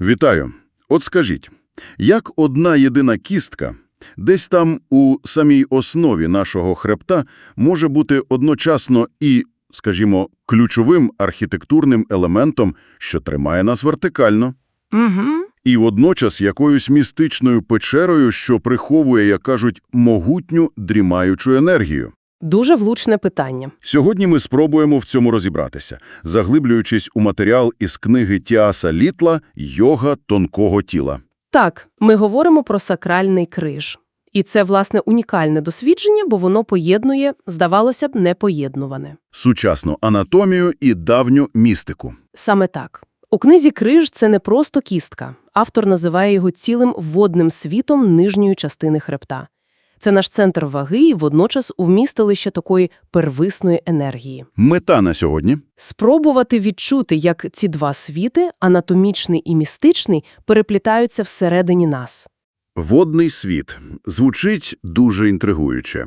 Вітаю. От скажіть, як одна єдина кістка десь там у самій основі нашого хребта може бути одночасно і, скажімо, ключовим архітектурним елементом, що тримає нас вертикально, Угу. і водночас якоюсь містичною печерою, що приховує, як кажуть, могутню дрімаючу енергію? Дуже влучне питання. Сьогодні ми спробуємо в цьому розібратися, заглиблюючись у матеріал із книги Тіаса Літла «Йога тонкого тіла». Так, ми говоримо про сакральний криж. І це, власне, унікальне дослідження, бо воно поєднує, здавалося б, непоєднуване. сучасну анатомію і давню містику. Саме так. У книзі «Криж» це не просто кістка. Автор називає його цілим водним світом нижньої частини хребта. Це наш центр ваги і водночас вмістилище такої первисної енергії. Мета на сьогодні Спробувати відчути, як ці два світи, анатомічний і містичний, переплітаються всередині нас. водний світ звучить дуже інтригуюче.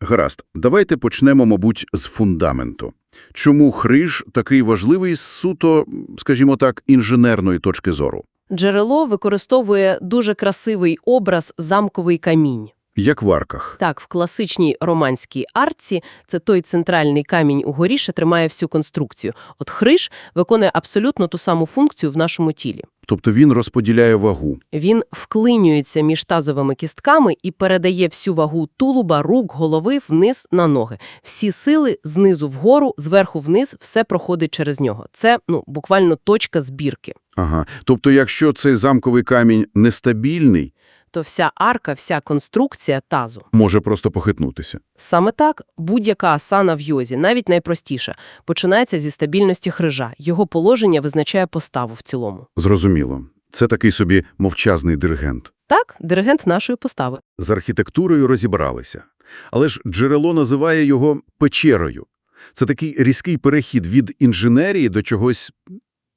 Гаразд, давайте почнемо, мабуть, з фундаменту. Чому хриж такий важливий з суто, скажімо так, інженерної точки зору? Джерело використовує дуже красивий образ замковий камінь. Як в арках. Так, в класичній романській арці це той центральний камінь у горі, що тримає всю конструкцію. От хриж виконує абсолютно ту саму функцію в нашому тілі. Тобто він розподіляє вагу. Він вклинюється між тазовими кістками і передає всю вагу тулуба, рук, голови вниз на ноги. Всі сили знизу вгору, зверху вниз, все проходить через нього. Це ну буквально точка збірки. Ага. Тобто якщо цей замковий камінь нестабільний, То вся арка, вся конструкція тазу. може просто похитнутися. Саме так будь-яка асана в йозі, навіть найпростіша, починається зі стабільності хрижа. Його положення визначає поставу в цілому. Зрозуміло. Це такий собі мовчазний диригент. Так, диригент нашої постави. З архітектурою розібралися. Але ж джерело називає його печерою. Це такий різкий перехід від інженерії до чогось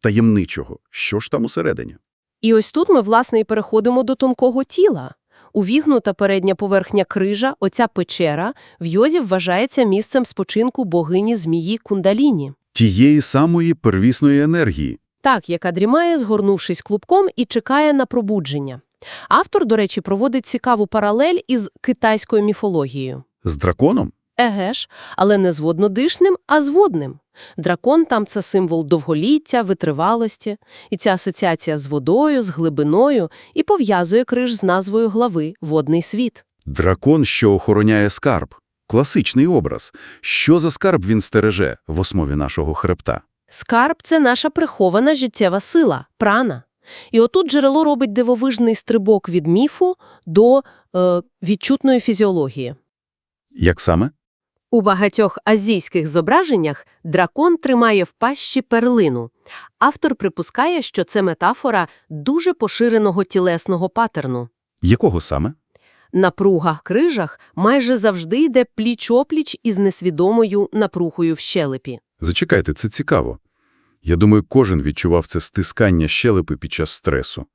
таємничого. Що ж там усередині? І ось тут ми, власне, і переходимо до тонкого тіла. Увігнута передня поверхня крижа, оця печера, в йозі вважається місцем спочинку богині змії Кундаліні. Тієї самої первісної енергії. Так, яка дрімає, згорнувшись клубком, і чекає на пробудження. Автор, до речі, проводить цікаву паралель із китайською міфологією. З драконом? Еге ж, але не з воднодишним, а з водним. Дракон там це символ довголіття, витривалості, і ця асоціація з водою, з глибиною і пов'язує криж з назвою глави «Водний світ». Дракон, що охороняє скарб. Класичний образ. Що за скарб він стереже в основі нашого хребта? Скарб – це наша прихована життєва сила, прана. І отут джерело робить дивовижний стрибок від міфу до е, відчутної фізіології. Як саме? У багатьох азійських зображеннях дракон тримає в пащі перлину. Автор припускає, що це метафора дуже поширеного тілесного патерну. Якого саме? На пругах-крижах майже завжди йде пліч-опліч із несвідомою напругою в щелепі. Зачекайте, це цікаво. Я думаю, кожен відчував це стискання щелепи під час стресу.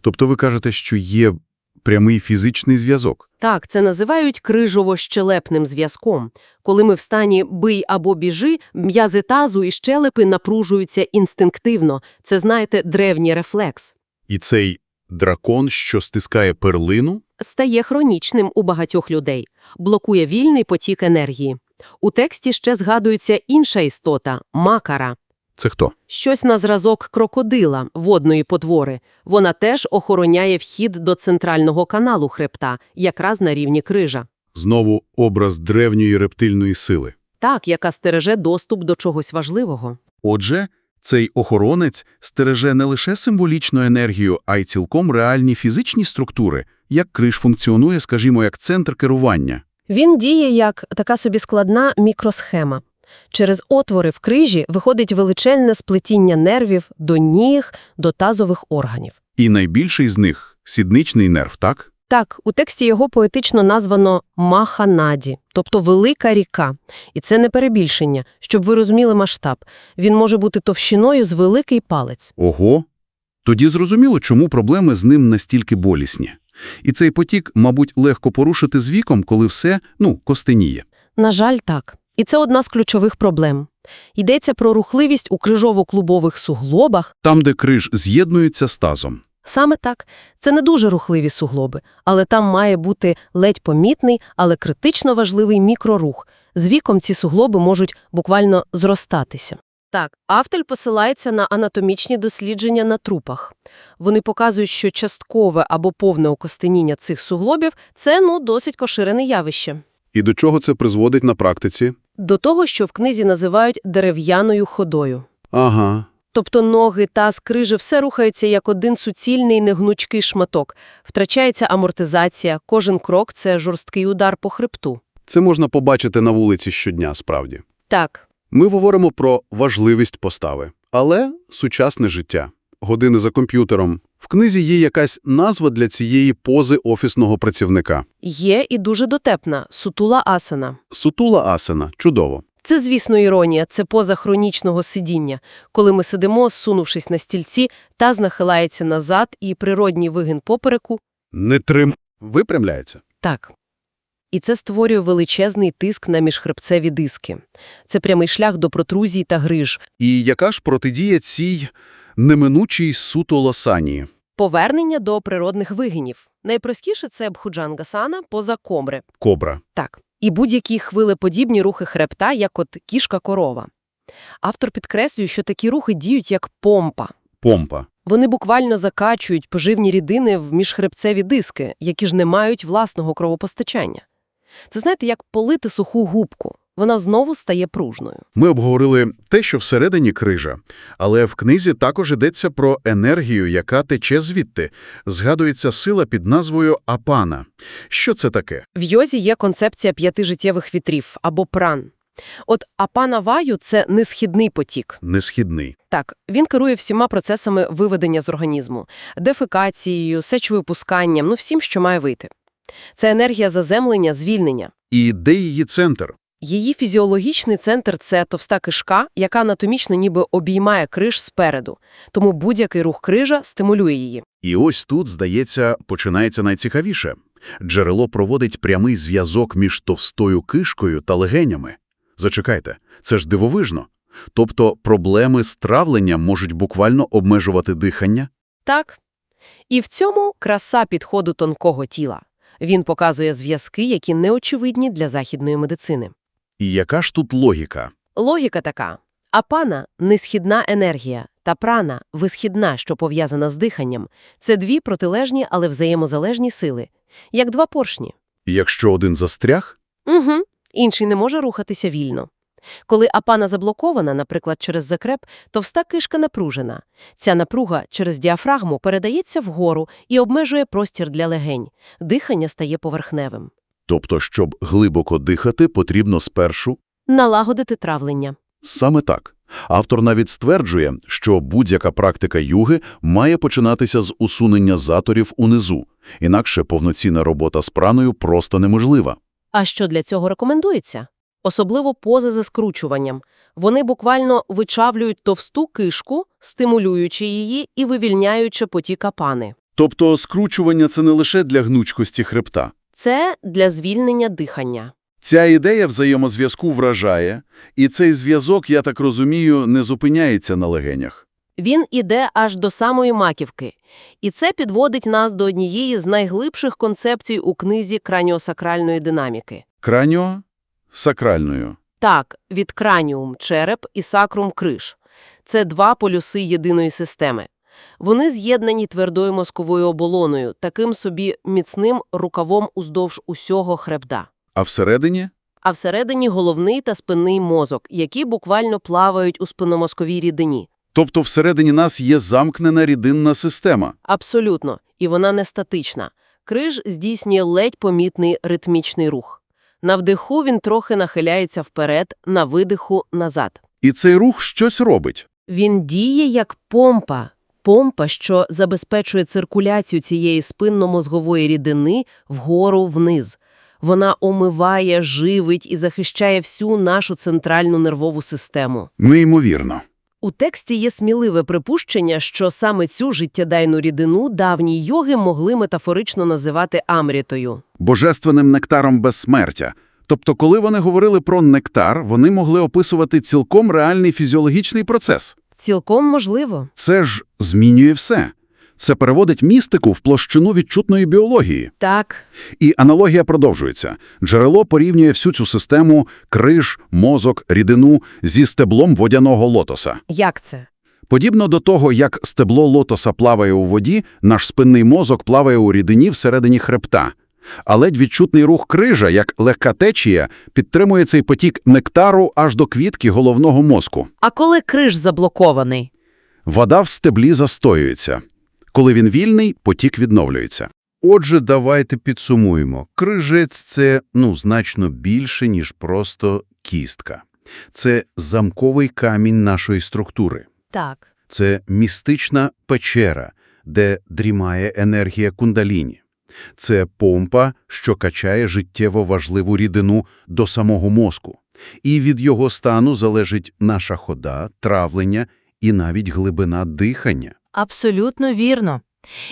Тобто ви кажете, що є прямий фізичний зв'язок. Так, це називають крижово-щелепним зв'язком. Коли ми в стані «бий або біжи», м'язи тазу і щелепи напружуються інстинктивно. Це, знаєте, древній рефлекс. І цей дракон, що стискає перлину? стає хронічним у багатьох людей, блокує вільний потік енергії. У тексті ще згадується інша істота – макара. Це хто? Щось на зразок крокодила, водної потвори. Вона теж охороняє вхід до центрального каналу хребта, якраз на рівні крижа. Знову образ древньої рептильної сили. Так, яка стереже доступ до чогось важливого. Отже, цей охоронець стереже не лише символічну енергію, а й цілком реальні фізичні структури, як криж функціонує, скажімо, як центр керування. Він діє як така собі складна мікросхема. Через отвори в крижі виходить величезне сплетіння нервів до ніг, до тазових органів. І найбільший з них – сідничний нерв, так? Так, у тексті його поетично названо Маханаді, тобто велика ріка. І це не перебільшення, щоб ви розуміли масштаб. Він може бути товщиною з великий палець. Ого! Тоді зрозуміло, чому проблеми з ним настільки болісні. І цей потік, мабуть, легко порушити з віком, коли все, ну, костеніє. На жаль, так. І це одна з ключових проблем. Йдеться про рухливість у крижово-клубових суглобах. Там, де криж з'єднується з тазом. Саме так. Це не дуже рухливі суглоби, але там має бути ледь помітний, але критично важливий мікрорух. З віком ці суглоби можуть буквально зростатися. Так, Автель посилається на анатомічні дослідження на трупах. Вони показують, що часткове або повне окостеніння цих суглобів – це ну, досить поширене явище. І до чого це призводить на практиці? До того, що в книзі називають дерев'яною ходою. Ага. Тобто ноги, таз, крижи – все рухається як один суцільний негнучкий шматок. Втрачається амортизація, кожен крок – це жорсткий удар по хребту. Це можна побачити на вулиці щодня, справді. Так, Ми говоримо про важливість постави. Але сучасне життя. Години за комп'ютером. В книзі є якась назва для цієї пози офісного працівника. є і дуже дотепна – сутула асана. Сутула асана. Чудово. Це, звісно, іронія, це поза хронічного сидіння. Коли ми сидимо, сунувшись на стільці, таз нахилається назад і природній вигин попереку Не трим. Випрямляється. – так. І це створює величезний тиск на міжхребцеві диски. Це прямий шлях до протрузій та гриж. І яка ж протидія цій неминучій сутолосанії? Повернення до природних вигинів. Найпростіше – це бхуджангасана поза комри. Кобра. Так. І будь-які хвилеподібні рухи хребта, як от кішка-корова. Автор підкреслює, що такі рухи діють як помпа. Помпа. Вони буквально закачують поживні рідини в міжхребцеві диски, які ж не мають власного кровопостачання. Це, знаєте, як полити суху губку. Вона знову стає пружною. Ми обговорили те, що всередині крижа, але в книзі також йдеться про енергію, яка тече звідти. Згадується сила під назвою Апана. Що це таке? В йозі є концепція п'яти життєвих вітрів або пран. От апана ваю – це несхідний потік. Несхідний. Так, він керує всіма процесами виведення з організму – дефекацією, сечовипусканням, ну всім, що має вийти. Це енергія заземлення, звільнення. І де її центр? Її фізіологічний центр – це товста кишка, яка анатомічно ніби обіймає криж спереду, тому будь-який рух крижа стимулює її. І ось тут, здається, починається найцікавіше. Джерело проводить прямий зв'язок між товстою кишкою та легенями. Зачекайте, це ж дивовижно. Тобто проблеми з травленням можуть буквально обмежувати дихання? Так. І в цьому краса підходу тонкого тіла. Він показує зв'язки, які неочевидні для західної медицини. І яка ж тут логіка? Логіка така. Апана – несхідна енергія, та прана – висхідна, що пов'язана з диханням. Це дві протилежні, але взаємозалежні сили. Як два поршні. Якщо один застряг, Угу. Інший не може рухатися вільно. Коли апана заблокована, наприклад, через закреп, товста кишка напружена. Ця напруга через діафрагму передається вгору і обмежує простір для легень. Дихання стає поверхневим. Тобто, щоб глибоко дихати, потрібно спершу Налагодити травлення. Саме так. Автор навіть стверджує, що будь-яка практика юги має починатися з усунення заторів унизу, інакше повноцінна робота з праною просто неможлива. А що для цього рекомендується? Особливо пози за скручуванням. Вони буквально вичавлюють товсту кишку, стимулюючи її і вивільняючи потік апани. Тобто скручування – це не лише для гнучкості хребта. Це для звільнення дихання. Ця ідея взаємозв'язку вражає, і цей зв'язок, я так розумію, не зупиняється на легенях. Він іде аж до самої маківки. І це підводить нас до однієї з найглибших концепцій у книзі краніосакральної динаміки. Краніо – сакральною. Так, від краніум – череп і сакрум – криш. Це два полюси єдиної системи. Вони з'єднані твердою мозковою оболоною, таким собі міцним рукавом уздовж усього хребта. А всередині А всередині головний та спинний мозок, які буквально плавають у спинномозковій рідині. Тобто всередині нас є замкнена рідинна система. Абсолютно. І вона не статична. Криж здійснює ледь помітний ритмічний рух. На вдиху він трохи нахиляється вперед, на видиху – назад. І цей рух щось робить. Він діє як помпа. Помпа, що забезпечує циркуляцію цієї спинно-мозгової рідини вгору-вниз. Вона омиває, живить і захищає всю нашу центральну нервову систему. Неймовірно. У тексті є сміливе припущення, що саме цю життєдайну рідину давні йоги могли метафорично називати амрітою. Божественним нектаром безсмертя. Тобто, коли вони говорили про нектар, вони могли описувати цілком реальний фізіологічний процес. Цілком можливо. Це ж змінює все. Це переводить містику в площину відчутної біології. Так. І аналогія продовжується. Джерело порівнює всю цю систему криш, мозок, рідину зі стеблом водяного лотоса. Як це? Подібно до того, як стебло лотоса плаває у воді, наш спинний мозок плаває у рідині всередині хребта. А ледь відчутний рух крижа, як легка течія, підтримує цей потік нектару аж до квітки головного мозку. А коли криш заблокований? Вода в стеблі застоюється. Коли він вільний, потік відновлюється. Отже, давайте підсумуємо. Крижець – це, ну, значно більше, ніж просто кістка. Це замковий камінь нашої структури. Так. Це містична печера, де дрімає енергія кундаліні. Це помпа, що качає життєво важливу рідину до самого мозку. І від його стану залежить наша хода, травлення і навіть глибина дихання. Абсолютно вірно.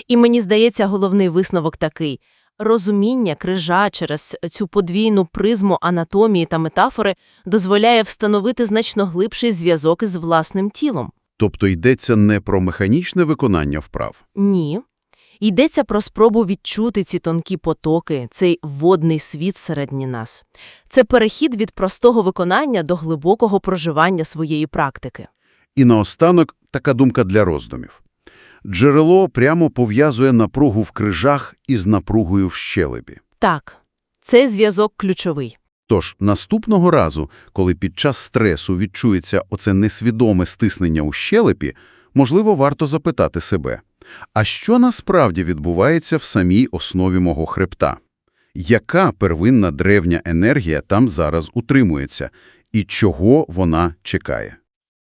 І мені здається, головний висновок такий. Розуміння крижа через цю подвійну призму анатомії та метафори дозволяє встановити значно глибший зв'язок із власним тілом. Тобто йдеться не про механічне виконання вправ. Ні. Йдеться про спробу відчути ці тонкі потоки, цей водний світ середні нас. Це перехід від простого виконання до глибокого проживання своєї практики. І наостанок така думка для роздумів. Джерело прямо пов'язує напругу в крижах із напругою в щелепі. Так, цей зв'язок ключовий. Тож, наступного разу, коли під час стресу відчується оце несвідоме стиснення у щелепі, можливо, варто запитати себе, а що насправді відбувається в самій основі мого хребта? Яка первинна древня енергія там зараз утримується? І чого вона чекає?